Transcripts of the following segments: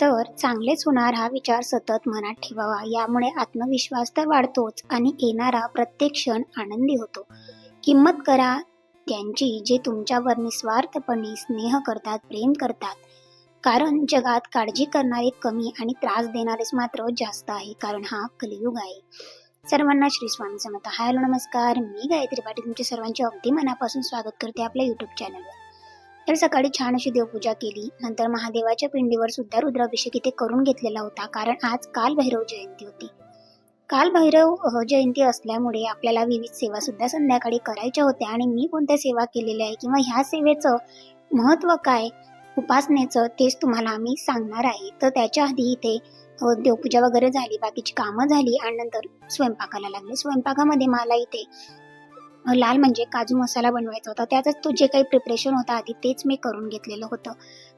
तर चांगलेच होणार हा विचार सतत मनात ठेवावा. यामुळे आत्मविश्वास तर वाढतोच आणि येणारा प्रत्येक क्षण आनंदी होतो. किंमत करा. त्यांची जे तुमच्यावर निस्वार्थपणे स्नेह करतात प्रेम करतात. कारण जगात काळजी करणारे कमी आणि त्रास देणारेच मात्र जास्त आहे कारण हा कलियुग आहे. सर्वांना श्री स्वामी समर्थ. हॅलो नमस्कार. मी गायत्री पाटील. तुमच्या सर्वांचे अगदी मनापासून स्वागत करते आपल्या युट्यूब चॅनलवर तर सकाळी छान अशी देवपूजा केली. नंतर महादेवाच्या पिंडीवर सुद्धा रुद्राभिषेक इथे करून घेतलेला होता कारण आज काल भैरव जयंती होती. काल भैरव जयंती असल्यामुळे आपल्याला विविध सेवा सुद्धा संध्याकाळी करायच्या होत्या. आणि मी कोणत्या सेवा केलेल्या आहे किंवा ह्या सेवेचं महत्त्व काय उपासनेचं तेच तुम्हाला आम्ही सांगणार आहे. तर त्याच्या आधी इथे देवपूजा वगैरे झाली बाकीची कामं झाली आणि नंतर स्वयंपाकाला लागले. स्वयंपाकामध्ये मला इथे लाल म्हणजे काजू मसाला बनवायचा होता. त्याचाच तो जे काही प्रिपरेशन होता आधी तेच मी करून घेतलेलं होतं.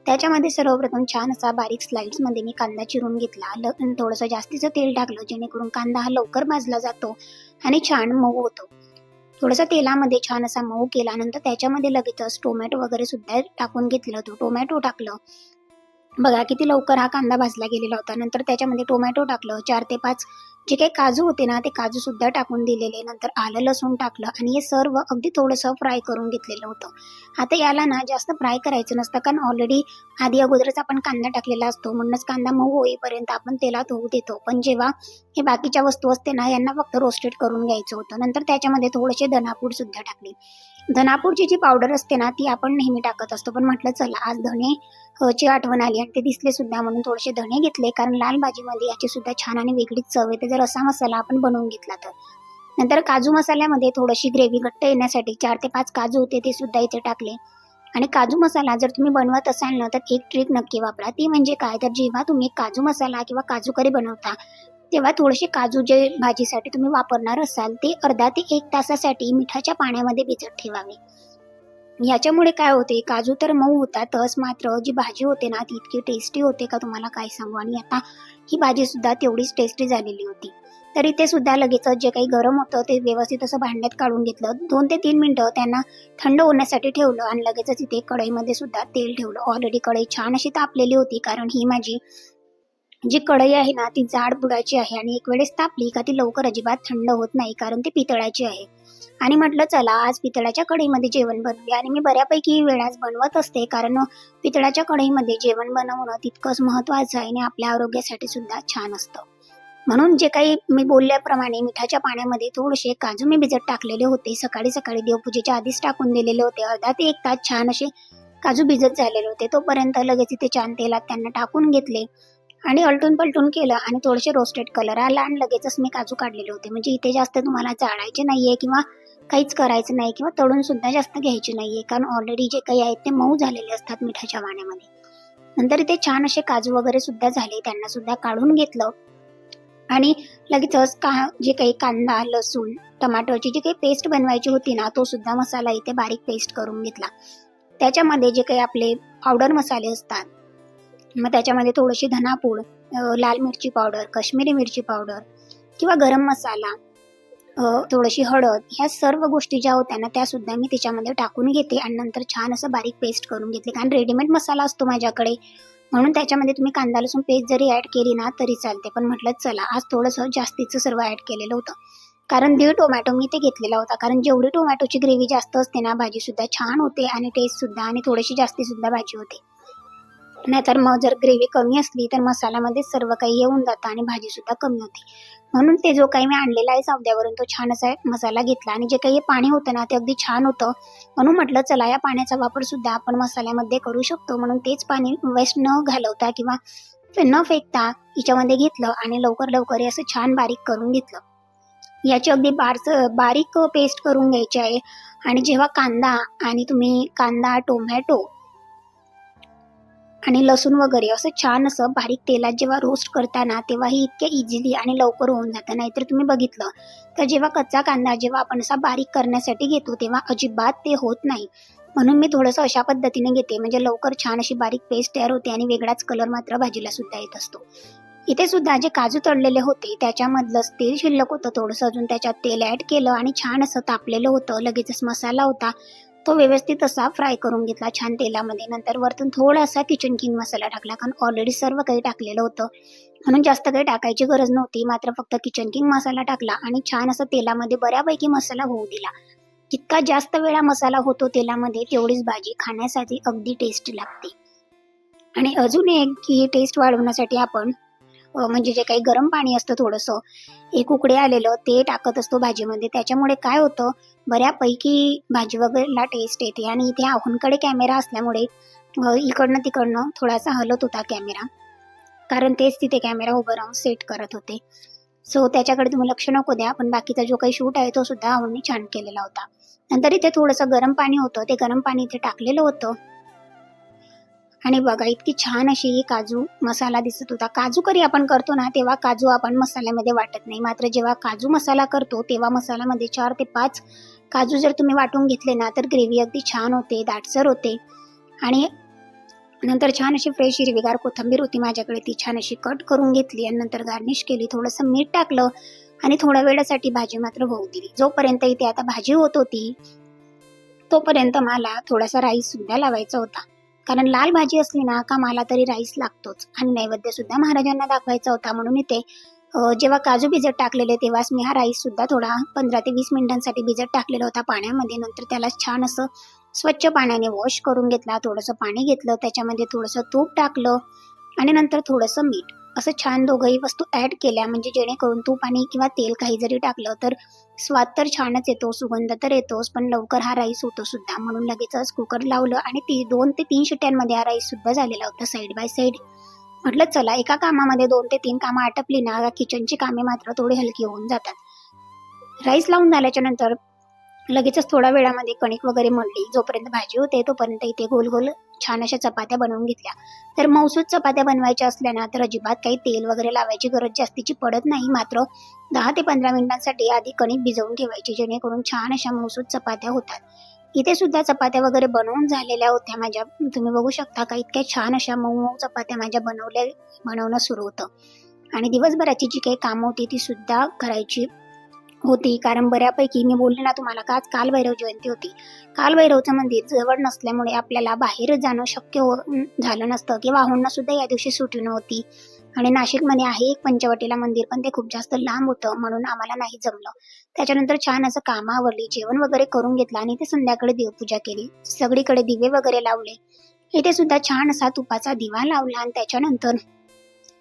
त्याच्यामध्ये सर्वप्रथम छान असा बारीक स्लाइड्समध्ये मी कांदा चिरून घेतला. ल थोडंसं जास्तीचं तेल टाकलं जेणेकरून कांदा हा लवकर भाजला जातो आणि छान मऊ होतो. थोडंसं तेलामध्ये छान असा मऊ केल्यानंतर त्याच्यामध्ये लगेचच टोमॅटो वगैरे सुद्धा टाकून घेतलं होतं. टोमॅटो टाकलं. बघा किती लवकर हा कांदा भाजला गेलेला होता. नंतर त्याच्यामध्ये टोमॅटो टाकलं. चार ते पाच जे काही काजू होते ना ते काजू सुद्धा टाकून दिलेले. नंतर आलं लसूण टाकलं आणि हे सर्व अगदी थोडंसं फ्राय करून घेतलेलं होतं. आता याला ना जास्त फ्राय करायचं नसतं कारण ऑलरेडी आधी अगोदरच आपण कांदा टाकलेला असतो. म्हणूनच कांदा मऊ होईपर्यंत आपण तेलात होऊ देतो. पण जेव्हा हे बाकीच्या वस्तू असते ना यांना फक्त रोस्टेड करून घ्यायचं होतं. नंतर त्याच्यामध्ये थोडेसे धनापूड सुद्धा टाकली. धनापूरची जी पावडर असते ना ती आपण नेहमी टाकत असतो. पण म्हटलं चला आज धने ची आठवण आली आणि ते दिसले सुद्धा म्हणून थोडेसे धने घेतले. कारण लाल भाजीमध्ये याची सुद्धा छान आणि वेगळीच चव येते. जर असा मसाला आपण बनवून घेतला तर. नंतर काजू मसाल्यामध्ये थोडीशी ग्रेव्ही घट्ट येण्यासाठी चार ते पाच काजू होते ते सुद्धा इथे टाकले. आणि काजू मसाला जर तुम्ही बनवत असाल ना तर एक ट्रिक नक्की वापरा. ती म्हणजे काय? तर जेव्हा तुम्ही काजू मसाला किंवा काजू करी बनवता तेव्हा थोडेसे काजू जे भाजीसाठी तुम्ही वापरणार असाल ते अर्धा ते एक तासासाठी मिठाच्या पाण्यामध्ये भिजत ठेवावे. याच्यामुळे काय होते काजू तर मऊ होतातच मात्र जी भाजी होते ना ती इतकी टेस्टी होते का तुम्हाला काय सांगू? आणि आता ही भाजी सुद्धा तेवढीच टेस्टी झालेली होती. तर इथे सुद्धा लगेचच जे काही गरम होतं ते व्यवस्थित असं भांड्यात काढून घेतलं. दोन ते तीन मिनटं त्यांना थंड होण्यासाठी ठेवलं आणि लगेचच इथे कढईमध्ये सुद्धा तेल ठेवलं. ऑलरेडी कढई छान अशी तापलेली होती कारण ही माझी जी कढई आहे ना ती जाड बुडाची आहे आणि एक वेळेस तापली का ती लवकर अजिबात थंड होत नाही कारण ती पितळाची आहे. आणि म्हटलं चला आज पितळाच्या कढईमध्ये जेवण बनवूया. आणि मी बऱ्यापैकी वेळाच बनवत असते कारण पितळाच्या कढईमध्ये जेवण बनवणं तितकंच महत्वाचं आहे आणि आपल्या आरोग्यासाठी सुद्धा छान असतं. म्हणून जे काही मी बोलल्याप्रमाणे मिठाच्या पाण्यामध्ये थोडेसे काजू मी भिजत टाकलेले होते. सकाळी सकाळी देवपूजेच्या आधीच टाकून दिलेले होते. अर्धा ते एक तास छान असे काजू भिजत झालेले होते. तोपर्यंत लगेच इथे छान तेलात त्यांना टाकून घेतले. आणि अलटून पलटून केलं आणि थोडेसे रोस्टेड कलर आला आणि लगेचच मी काजू काढलेले होते. म्हणजे इथे जास्त तुम्हाला जाळायचे नाही आहे किंवा काहीच करायचं नाही किंवा तळून सुद्धा जास्त घ्यायचे आहे कारण ऑलरेडी जे काही आहेत ते मऊ झालेले असतात मिठाच्या वाण्यामध्ये. नंतर इथे छान असे काजू वगैरे सुद्धा झाले. त्यांना सुद्धा काढून घेतलं. आणि लगेचच का जे काही कांदा लसूण टमाटोची जी काही पेस्ट बनवायची होती ना तो सुद्धा मसाला इथे बारीक पेस्ट करून घेतला. त्याच्यामध्ये जे काही आपले पावडर मसाले असतात मग त्याच्यामध्ये थोडीशी धनापूड लाल मिरची पावडर काश्मीरी मिरची पावडर किंवा गरम मसाला थोडीशी हळद ह्या सर्व गोष्टी ज्या होत्या ना त्या सुद्धा मी त्याच्यामध्ये टाकून घेते आणि नंतर छान असं बारीक पेस्ट करून घेतली. कारण रेडीमेड मसाला असतो माझ्याकडे. म्हणून त्याच्यामध्ये तुम्ही कांदा लसूण पेस्ट जरी ऍड केली ना तरी चालते. पण म्हटलं चला आज थोडंसं जास्तीचं सर्व ऍड केलेलं होतं. कारण दीड टोमॅटो मी ते घेतलेला होता. कारण जेवढी टोमॅटोची ग्रेव्ही जास्त असते ना भाजीसुद्धा छान होते आणि टेस्टसुद्धा आणि थोडीशी जास्तीसुद्धा भाजी होते. नाहीतर मग जर ग्रेव्ही कमी असली तर मसाल्यामध्ये सर्व काही येऊन जातं आणि भाजीसुद्धा कमी होते. म्हणून ते जो काही मी आणलेला आहे सावद्यावरून तो छान असा मसाला घेतला आणि जे काही हे पाणी होतं ना ते अगदी छान होतं. म्हणून म्हटलं चला या पाण्याचा वापर सुद्धा आपण मसाल्यामध्ये करू शकतो. म्हणून तेच पाणी वेस्ट न घालवता किंवा न फेकता हिच्यामध्ये घेतलं आणि लवकर लवकर हे असं छान बारीक करून घेतलं. याची अगदी बारस बारीक पेस्ट करून घ्यायची आहे. आणि जेव्हा कांदा आणि तुम्ही कांदा टोमॅटो आणि लसूण वगैरे असं छान असं बारीक तेलात जेव्हा रोस्ट करताना तेव्हा ही इतक्या इझिली आणि लवकर होऊन जातं. नाहीतर तुम्ही बघितलं तर जेव्हा कच्चा कांदा जेव्हा आपण असा बारीक करण्यासाठी घेतो तेव्हा अजिबात ते होत नाही. म्हणून मी थोडंसं अशा पद्धतीने घेते. म्हणजे लवकर छान अशी बारीक पेस्ट तयार होते आणि वेगळाच कलर मात्र भाजीला सुद्धा येत असतो. इथे सुद्धा जे काजू तळलेले होते त्याच्यामधलंच तेल शिल्लक होतं थोडंसं. अजून त्याच्यात तेल ऍड केलं आणि छान असं तापलेलं होतं. लगेचच मसाला होता. तो व्यवस्थित असा फ्राय करून घेतला छान तेलामध्ये. नंतर वरतून थोडासा किचन किंग मसाला टाकला कारण ऑलरेडी सर्व काही टाकलेलं होतं. म्हणून जास्त काही टाकायची गरज नव्हती मात्र फक्त किचन किंग मसाला टाकला आणि छान असं तेलामध्ये बऱ्यापैकी मसाला होऊ दिला. जितका जास्त वेळा मसाला होतो तेलामध्ये तेवढीच भाजी खाण्यासाठी अगदी टेस्ट लागते. आणि अजून एक की टेस्ट वाढवण्यासाठी आपण म्हणजे जे काही गरम पाणी असतं थोडंसं एक उकडे आलेलं ते टाकत असतो भाजीमध्ये. त्याच्यामुळे काय होतं बऱ्यापैकी भाजी वगैरेला टेस्ट येते आणि इथे आहुनकडे कॅमेरा असल्यामुळे इकडनं तिकडनं थोडासा हलत होता कॅमेरा कारण तेच तिथे कॅमेरा उभं राहून सेट करत होते. सो त्याच्याकडे तुम्ही लक्ष नको द्या. पण बाकीचा जो काही शूट आहे तो सुद्धा आहुनने छान केलेला होता. नंतर इथे थोडंसं गरम पाणी होतं. ते गरम पाणी इथे टाकलेलं होतं. आणि बघा इतकी छान अशी ही काजू मसाला दिसत होता. काजू करी आपण करतो ना तेव्हा काजू आपण मसाल्यामध्ये वाटत नाही. मात्र जेव्हा काजू मसाला करतो तेव्हा मसाल्यामध्ये चार ते पाच काजू जर तुम्ही वाटून घेतले ना तर ग्रेव्ही अगदी छान होते दाटसर होते. आणि नंतर छान अशी फ्रेश हिरवीगार कोथिंबीर होती माझ्याकडे. ती छान अशी कट करून घेतली आणि नंतर गार्निश केली. थोडंसं मीठ टाकलं आणि थोड्या वेळासाठी भाजी मात्र होऊ दिली. जोपर्यंत इथे आता भाजी होत होती तोपर्यंत मला थोडासा राईस सुद्धा लावायचा होता. कारण लाल भाजी असली ना का मला तरी राईस लागतोच. आणि नैवेद्य सुद्धा महाराजांना दाखवायचा होता म्हणून इथे जेव्हा काजू भिजत टाकलेले तेव्हाच मी हा राईस सुद्धा थोडा पंधरा ते वीस मिनिटांसाठी भिजत टाकलेला होता पाण्यामध्ये. नंतर त्याला छान असं स्वच्छ पाण्याने वॉश करून घेतला. थोडंसं पाणी घेतलं. त्याच्यामध्ये थोडंसं तूप टाकलं. आणि नंतर थोडंसं मीठ. असं छान दोघंही वस्तू ऍड केल्या. म्हणजे जेणेकरून तूप आणि किंवा तेल काही जरी टाकलं तर स्वाद तर छानच येतो सुगंध तर येतोच पण लवकर हा राईस होतो सुद्धा. म्हणून लगेचच कुकर लावलं आणि ती दोन ते तीन शिट्ट्यांमध्ये हा राईस सुद्धा झालेला होता साईड बाय साईड म्हटलं चला एका कामामध्ये दोन ते तीन कामं आटपली ना किचनची कामे मात्र थोडी हलकी होऊन जातात. राईस लावून झाल्याच्यानंतर लगेचच थोड्या वेळामध्ये कणिक वगैरे मळली. जोपर्यंत भाजी होते तोपर्यंत इथे गोल गोल छान अशा चपात्या बनवून घेतल्या. तर मौसूद चपात्या बनवायच्या असल्या ना तर अजिबात काही तेल वगैरे लावायची गरज जास्तीची पडत नाही. मात्र दहा ते पंधरा मिनिटांसाठी आधी कणिक भिजवून ठेवायची जेणेकरून छान अशा मौसूद चपात्या होतात. इथे सुद्धा चपात्या वगैरे बनवून झालेल्या होत्या माझ्या. तुम्ही बघू शकता का इतक्या छान अशा मऊ मऊ चपात्या माझ्या बनवल्या बनवणं सुरू होतं. आणि दिवसभराची जी काही कामं होती ती सुद्धा करायची होती. कारण बऱ्यापैकी मी बोलले ना तुम्हाला का आज कालभैरव जयंती होती? कालभैरवचं मंदिर जवळ नसल्यामुळे आपल्याला बाहेर जाणं शक्य हो झालं नसतं किंवा वाहूंना सुद्धा या दिवशी सुटी नव्हती. आणि नाशिकमध्ये आहे एक पंचवटीला मंदिर पण ते खूप जास्त लांब होतं म्हणून आम्हाला नाही जमलं. त्याच्यानंतर छान असं काम आवरली जेवण वगैरे करून घेतलं आणि ते संध्याकाळी देवपूजा केली. सगळीकडे दिवे वगैरे लावले. इथे सुद्धा छान असा तुपाचा दिवा लावला आणि त्याच्यानंतर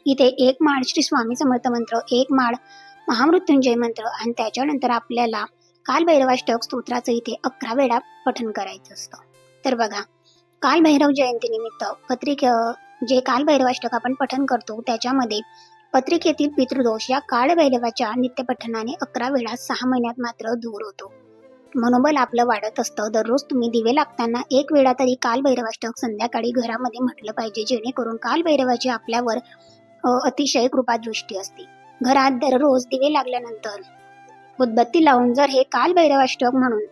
इथे एक माळ श्री स्वामी समर्थ मंत्र एक माळ महामृत्युंजय मंत्र आणि त्याच्यानंतर आपल्याला कालभैरवाष्टक स्तोत्राचं इथे अकरा वेळा पठन करायचं असतं. तर बघा कालभैरव जयंतीनिमित्त पत्रिक जे कालभैरवाष्टक आपण पठन करतो त्याच्यामध्ये पत्रिकेतील पितृदोष या काळभैरवाच्या नित्यपठनाने अकरा वेळा सहा महिन्यात मात्र दूर होतो. मनोबल आपलं वाढत असतं. दररोज तुम्ही दिवे लागताना एक वेळा तरी कालभैरवाष्टक संध्याकाळी घरामध्ये म्हटलं पाहिजे जेणेकरून कालभैरवाची आपल्यावर अतिशय कृपादृष्टी असते. घरात दररोज दिवे लागल्यानंतर. उदबत्ती लावून जर हे कालभैरवाष्टक म्हणून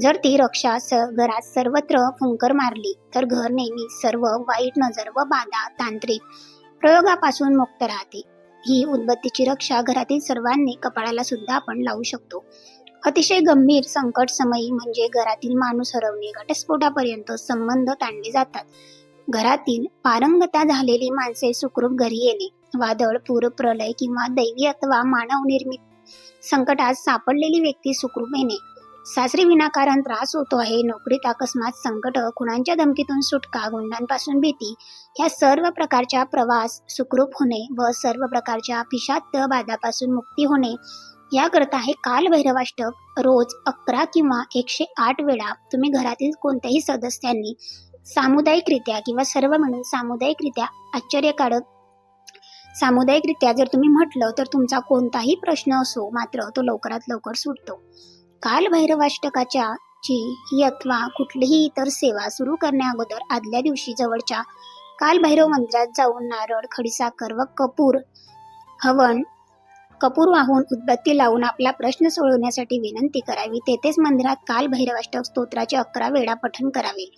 जर ती रक्षा स घरात सर्वत्र फुंकर मारली तर घर नेहमी सर्व वाईट नजर व बाधा तांत्रिक प्रयोगापासून मुक्त राहते. ही उदबत्तीची रक्षा घरातील सर्वांनी कपाळाला सुद्धा आपण लावू शकतो. अतिशय गंभीर संकट समयी म्हणजे घरातील माणूस हरवणे घटस्फोटापर्यंत संबंध ताणले जातात. घरातील पारंगता झालेली माणसे सुखरूप घरी येणे वादळ पूर प्रलय किंवा दैवी अथवा मानव निर्मित संकटात सापडलेली व्यक्ती सुखरूप येणे. सासरी विनाकारण त्रास होतो आहे नोकरीत अकस्मात संकट खुणांच्या धमकीतून सुटका गुंडांपासून भीती या सर्व प्रकारच्या प्रवास सुखरूप होणे व सर्व प्रकारच्या पिशाच बाधापासून मुक्ती होणे याकरता हे कालभैरवाष्टक रोज अकरा किंवा एकशे आठ वेळा तुम्ही घरातील कोणत्याही सदस्यांनी सामुदायिकरित्या किंवा सर्व म्हणून सामुदायिकरित्या आश्चर्यकारक. सामुदायिकरित्या जर तुम्ही म्हटलं तर तुमचा कोणताही प्रश्न असो मात्र तो लवकरात लवकर सुटतो. कालभैरवाष्टकाच्या ची ही अथवा कुठलीही इतर सेवा सुरू करण्याअगोदर आदल्या दिवशी जवळच्या कालभैरव मंदिरात जाऊन नारळ खडीसाखर व कपूर हवन कपूर वाहून उदबत्ती लावून आपला प्रश्न सोडवण्यासाठी विनंती करावी. तेथेच मंदिरात कालभैरवाष्टक स्तोत्राचे अकरा वेळा पठण करावे.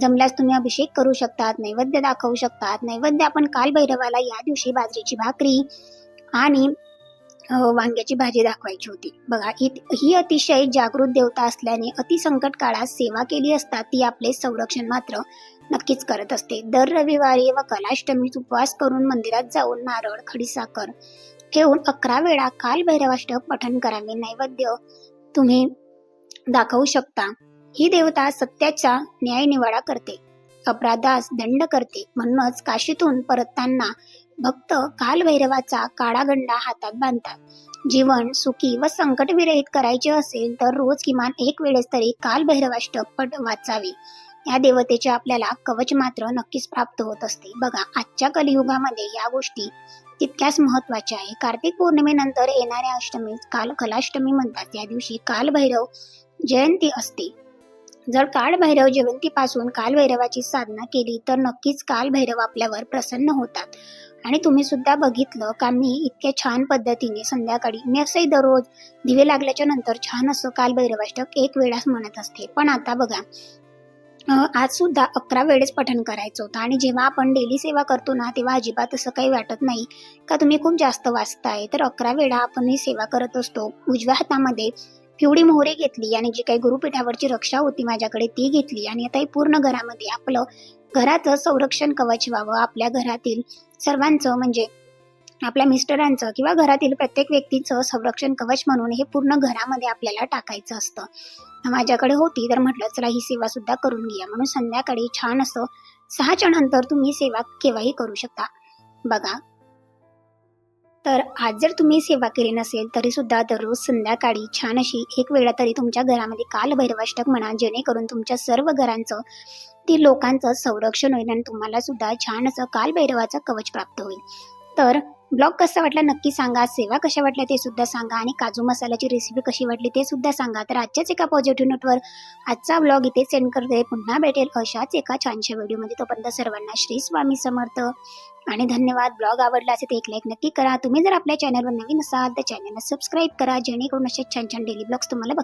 जमल्यास तुम्ही अभिषेक करू शकतात नैवेद्य दाखवू शकतात. नैवेद्य आपण कालभैरवाला या दिवशी बाजरीची भाकरी आणि वांग्याची भाजी दाखवायची होती. बघा ही ही अतिशय जागृत देवता असल्याने अतिसंकट काळात सेवा केली असता ती आपले संरक्षण मात्र नक्कीच करत असते. दर रविवारी व कलाष्टमीत उपवास करून मंदिरात जाऊन नारळ खडीसाखर ठेवून अकरा वेळा काल भैरवाष्टक पठण करावे नैवेद्य तुम्ही दाखवू शकता. ही देवता सत्याचा न्याय निवाडा करते. अपराधास दंड करते. म्हणूनच काशीतून परतताना भक्त कालभैरवाचा काळागंडा हातात बांधतात. जीवन सुखी व संकट विरहित करायचे असेल तर रोज किमान एक वेळेस तरी कालभैरवाष्टक पट वाचावे. या देवतेचे आपल्याला कवच मात्र नक्कीच प्राप्त होत असते. बघा आजच्या कलियुगामध्ये या गोष्टी तितक्याच महत्त्वाच्या आहे. कार्तिक पौर्णिमेनंतर येणाऱ्या अष्टमी काल कलाष्टमी म्हणतात. या दिवशी कालभैरव जयंती असते. जर कालभैरव जयंतीपासून कालभैरवाची साधना केली तर नक्कीच कालभैरव आपल्यावर प्रसन्न होतात. आणि तुम्ही सुद्धा बघितलं का मी इतक्या छान पद्धतीने संध्याकाळी मी असंही दररोज दिवे लागल्याच्या नंतर छान असं कालभैरवाष्टक एक वेळाच म्हणत असते. पण आता बघा आजसुद्धा आज सुद्धा अकरा वेळेस पठण करायचं होतं. आणि जेव्हा आपण डेली सेवा करतो ना तेव्हा अजिबात असं काही वाटत नाही का तुम्ही खूप जास्त वाचताय. तर अकरा वेळा आपण ही सेवा करत असतो. उजव्या हातामध्ये पिवळी मोहरे घेतली आणि जी काही गुरुपीठावरची रक्षा होती माझ्याकडे ती घेतली. आणि आता पूर्ण घरामध्ये आपलं घराचं संरक्षण कवच व्हावं. आपल्या घरातील सर्वांचं म्हणजे आपल्या मिस्टरांचं किंवा घरातील प्रत्येक व्यक्तीचं संरक्षण कवच म्हणून हे पूर्ण घरामध्ये आपल्याला टाकायचं असतं. माझ्याकडे होती तर म्हटलं चला ही सेवा सुद्धा करून घ्या म्हणून संध्याकाळी छान असं सहाच्या नंतर तुम्ही सेवा केव्हाही करू शकता. बघा. तर आज जर तुम्ही सेवा केली नसेल तरी सुद्धा दररोज संध्याकाळी छान अशी एक वेळा तरी तुमच्या घरामध्ये काल भैरवाष्टक म्हणा जेणेकरून तुमच्या सर्व घरांचं ती लोकांचं संरक्षण होईल आणि तुम्हाला सुद्धा छान असं काल भैरवाचं कवच प्राप्त होईल. तर ब्लॉग कसा वाटला नक्की सांगा. सेवा कशा वाटल्या ते सुद्धा सांगा. आणि काजू मसाल्याची रेसिपी कशी वाटली ते सुद्धा सांगा. तर आजच्याच एका पॉझिटिव्ह नोटवर आजचा ब्लॉग इथे सेंड करते. पुन्हा भेटेल अशाच एका छानशा व्हिडिओमध्ये तोपर्यंत सर्वांना श्री स्वामी समर्थ. आणि धन्यवाद. ब्लॉग आवडला असेल तर एक लाईक नक्की करा. तुम्ही जर आपल्या चॅनलवर नवीन असाल तर चॅनलला सबस्क्राईब करा. जेणेकरून असे छान छान डेली ब्लॉग्स तुम्हाला बघ